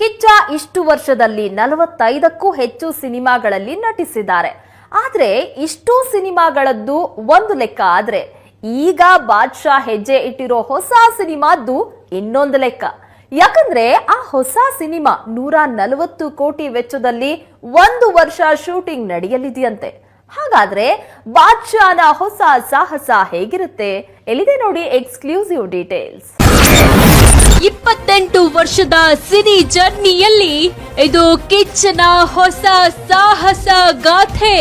ಕಿಚ್ಚ ಇಷ್ಟು ವರ್ಷದಲ್ಲಿ ನಲವತ್ತೈದಕ್ಕೂ ಹೆಚ್ಚು ಸಿನಿಮಾಗಳಲ್ಲಿ ನಟಿಸಿದ್ದಾರೆ. ಆದರೆ ಇಷ್ಟು ಸಿನಿಮಾಗಳದ್ದು ಒಂದು ಲೆಕ್ಕ ಆದರೆ ಈಗ ಬಾದ್ಶಾ ಹೆಜ್ಜೆ ಇಟ್ಟಿರೋ ಹೊಸ ಸಿನಿಮಾದ್ದು ಇನ್ನೊಂದು ಲೆಕ್ಕ. ಯಾಕಂದ್ರೆ ಆ ಹೊಸ ಸಿನಿಮಾ ನೂರ ನಲವತ್ತು ಕೋಟಿ ವೆಚ್ಚದಲ್ಲಿ ಒಂದು ವರ್ಷ ಶೂಟಿಂಗ್ ನಡೆಯಲಿದೆಯಂತೆ. ಹಾಗಾದ್ರೆ ಬಾದ್ಶಾನ ಹೊಸ ಸಾಹಸ ಹೇಗಿರುತ್ತೆ? ಎಲ್ಲಿದೆ ನೋಡಿ ಎಕ್ಸ್ಕ್ಲೂಸಿವ್ ಡೀಟೇಲ್ಸ್. ಇಪ್ಪತ್ತೆಂಟು ವರ್ಷದ ಸಿನಿ ಜರ್ನಿಯಲ್ಲಿ ಇದು ಕಿಚ್ಚನ ಹೊಸ ಸಾಹಸ ಗಾಥೆ.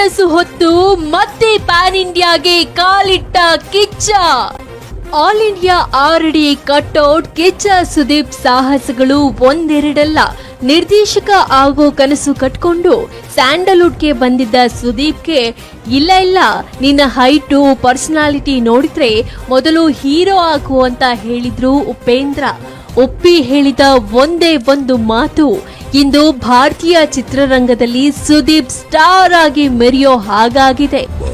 ಕನಸು ಹೊತ್ತು ಮತ್ತೆ ಪ್ಯಾನ್ ಇಂಡಿಯಾಗೆ ಕಾಲಿಟ್ಟ Kichcha. All India R D cutout Kichcha Sudeep ಸಾಹಸಗಳು ಒಂದೆರಡಲ್ಲ. ನಿರ್ದೇಶಕ ಆಗೋ ಕನಸು ಕಟ್ಕೊಂಡು ಸ್ಯಾಂಡಲ್ವುಡ್ಗೆ ಬಂದಿದ್ದ ಸುದೀಪ್ಗೆ, ಇಲ್ಲ ಇಲ್ಲ, ನಿನ್ನ ಹೈಟು ಪರ್ಸನಾಲಿಟಿ ನೋಡಿದ್ರೆ ಮೊದಲು ಹೀರೋ ಆಗು ಅಂತ ಹೇಳಿದ್ರು ಉಪೇಂದ್ರ. ಒಪ್ಪಿ ಹೇಳಿದ ಒಂದೇ ಒಂದು ಮಾತು. ಇಂದು ಭಾರತೀಯ ಚಿತ್ರರಂಗದಲ್ಲಿ ಸುದೀಪ್ ಸ್ಟಾರ್ ಆಗಿ ಮೆರೆಯೋ ಹಾಗಾಗಿದೆ.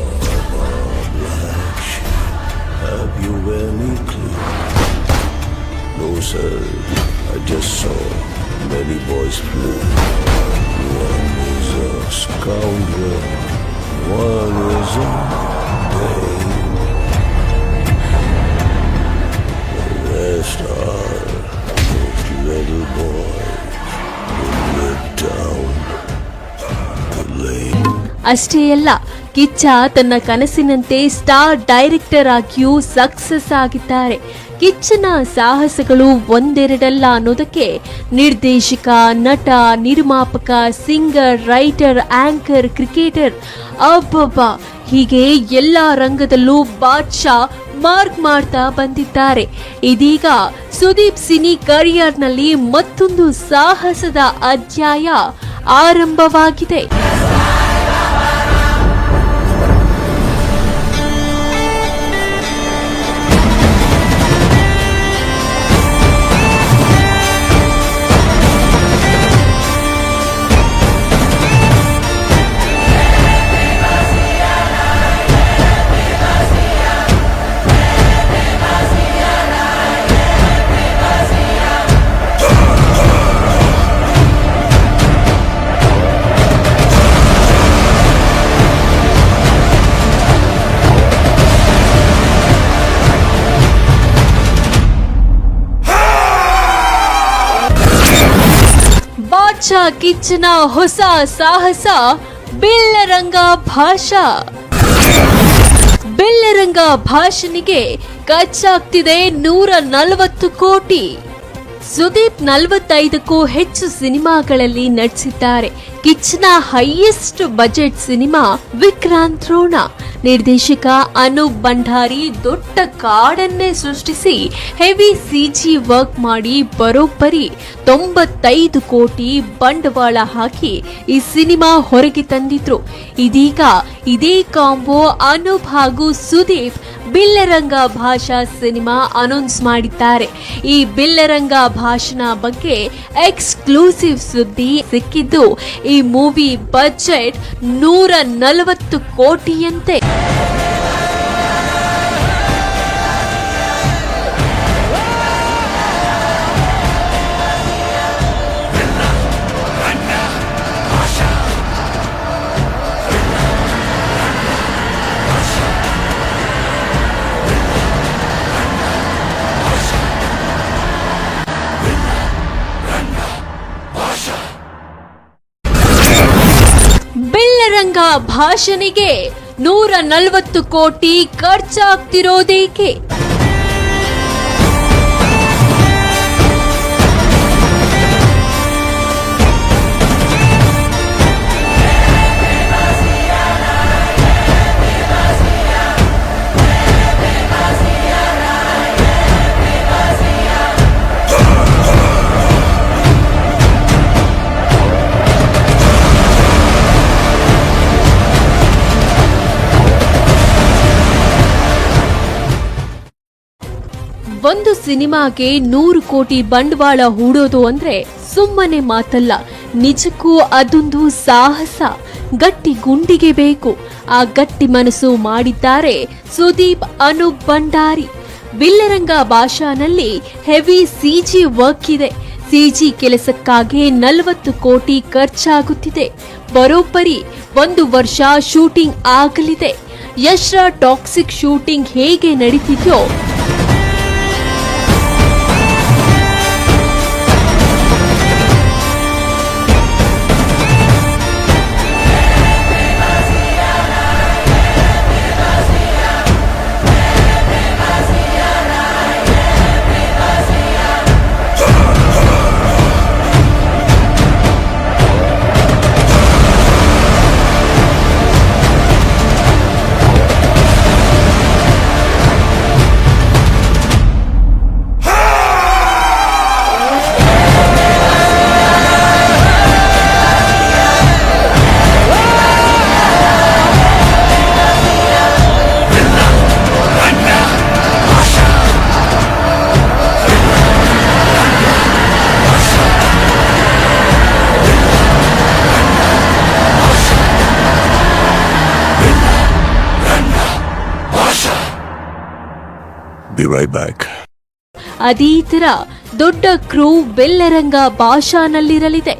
ಅಷ್ಟೇ ಅಲ್ಲ, ಕಿಚ್ಚ ತನ್ನ ಕನಸಿನಂತೆ ಸ್ಟಾರ್ ಡೈರೆಕ್ಟರ್ ಆಗಿಯೂ ಸಕ್ಸಸ್ ಆಗಿದ್ದಾರೆ. ಕಿಚ್ಚನ ಸಾಹಸಗಳು ಒಂದೆರಡಲ್ಲ ಅನ್ನೋದಕ್ಕೆ ನಿರ್ದೇಶಕ, ನಟ, ನಿರ್ಮಾಪಕ, ಸಿಂಗರ್, ರೈಟರ್, ಆಂಕರ್, ಕ್ರಿಕೆಟರ್ ಅಬ್ಬಬ್ಬ ಹೀಗೆ ಎಲ್ಲ ರಂಗದಲ್ಲೂ ಬಾದ್ಶಾ ಮಾರ್ಕ್ ಮಾಡ್ತಾ ಬಂದಿದ್ದಾರೆ. ಇದೀಗ ಸುದೀಪ್ ಸಿನಿ ಕರಿಯರ್ನಲ್ಲಿ ಮತ್ತೊಂದು ಸಾಹಸದ ಅಧ್ಯಾಯ ಆರಂಭವಾಗಿದೆ. ಕಿಚ್ಚನ ಹೊಸ ಸಾಹಸ ಬಿಲ್ಲರಂಗ ಭಾಷಾ. ಬಿಲ್ಲರಂಗ ಭಾಷನಿಗೆ ಖರ್ಚಾಗ್ತಿದೆ ನೂರ ನಲವತ್ತು ಕೋಟಿ. ಸುದೀಪ್ ನಲವತ್ತೈದಕ್ಕೂ ಹೆಚ್ಚು ಸಿನಿಮಾಗಳಲ್ಲಿ ನಟಿಸಿದ್ದಾರೆ. ಕಿಚ್ಚನ highest budget cinema Vikrant Rona. ನಿರ್ದೇಶಕ ಅನೂಪ್ ಭಂಡಾರಿ ದೊಡ್ಡ ಕಾಡನ್ನೇ ಸೃಷ್ಟಿಸಿ ಹೆವಿ ಸಿಜಿ ವರ್ಕ್ ಮಾಡಿ ಬರೋಬ್ಬರಿ ತೊಂಬತ್ತೈದು ಕೋಟಿ ಬಂಡವಾಳ ಹಾಕಿ ಈ ಸಿನಿಮಾ ಹೊರಗೆ ತಂದಿದ್ರು. ಇದೀಗ ಇದೇ ಕಾಂಬೋ ಅನೂಪ್ ಹಾಗೂ ಸುದೀಪ್ ಬಿಲ್ಲರಂಗ ಭಾಷಾ ಸಿನಿಮಾ ಅನೌನ್ಸ್ ಮಾಡಿದ್ದಾರೆ. ಈ ಬಿಲ್ಲರಂಗ ಭಾಷಣ ಬಗ್ಗೆ ಎಕ್ಸ್ಕ್ಲೂಸಿವ್ ಸುದ್ದಿ ಸಿಕ್ಕಿದ್ದು, ಈ ಮೂವಿ ಬಜೆಟ್ ನೂರ ನಲವತ್ತು ಕೋಟಿಯಂತೆ. ಭಾಷಣಿಗೆ ನೂರ ನಲವತ್ತು ಕೋಟಿ ಖರ್ಚಾಗ್ತಿರೋದೇಕೆ? ಒಂದು ಸಿನಿಮಾಗೆ ನೂರು ಕೋಟಿ ಬಂಡವಾಳ ಹೂಡೋದು ಅಂದ್ರೆ ಸುಮ್ಮನೆ ಮಾತಲ್ಲ. ನಿಜಕ್ಕೂ ಅದೊಂದು ಸಾಹಸ. ಗಟ್ಟಿ ಗುಂಡಿಗೆ ಬೇಕು. ಆ ಗಟ್ಟಿ ಮನಸ್ಸು ಮಾಡಿದ್ದಾರೆ ಸುದೀಪ್ ಅನೂಪ್ ಭಂಡಾರಿ. ವಿಲ್ಲರಂಗ ಭಾಷಾನಲ್ಲಿ ಹೆವಿ ಸಿಜಿ ವರ್ಕ್ ಇದೆ. ಸಿಜಿ ಕೆಲಸಕ್ಕಾಗಿ ನಲವತ್ತು ಕೋಟಿ ಖರ್ಚಾಗುತ್ತಿದೆ. ಬರೋಬ್ಬರಿ ಒಂದು ವರ್ಷ ಶೂಟಿಂಗ್ ಆಗಲಿದೆ. ಯಶ್ರ ಟಾಕ್ಸಿಕ್ ಶೂಟಿಂಗ್ ಹೇಗೆ ನಡೀತಿದೆಯೋ Be ರೈಟ್ ಬ್ಯಾಕ್ ಅದೇ ತರ ದೊಡ್ಡ ಕ್ರೂ ಬೆಲ್ಲರಂಗ ಭಾಷಾನಲ್ಲಿರಲಿದೆ.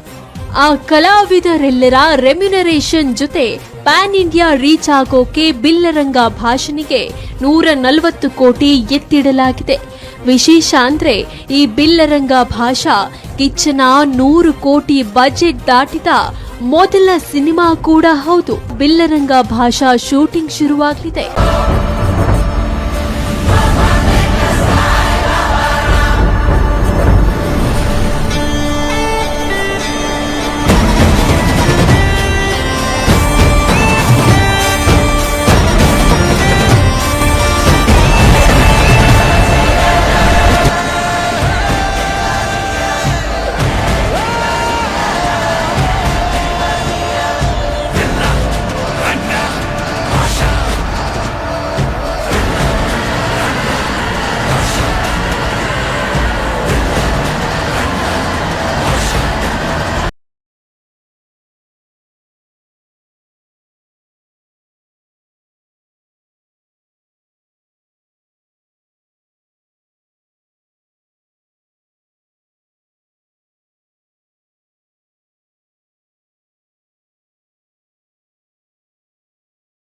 ಆ ಕಲಾವಿದರೆಲ್ಲರ ರೆಮ್ಯುನರೇಷನ್ ಜೊತೆ ಪ್ಯಾನ್ ಇಂಡಿಯಾ ರೀಚ್ ಆಗೋಕೆ ಬಿಲ್ಲರಂಗ ಭಾಷಣಿಗೆ ನೂರ ನಲವತ್ತು ಕೋಟಿ ಎತ್ತಿಡಲಾಗಿದೆ. ವಿಶೇಷ ಅಂದ್ರೆ ಈ ಬಿಲ್ಲರಂಗ ಭಾಷಾ ಕಿಚ್ಚನ ನೂರು ಕೋಟಿ ಬಜೆಟ್ ದಾಟಿದ ಮೊದಲ ಸಿನಿಮಾ ಕೂಡ ಹೌದು. ಬಿಲ್ಲರಂಗ ಭಾಷಾ ಶೂಟಿಂಗ್ ಶುರುವಾಗಲಿದೆ.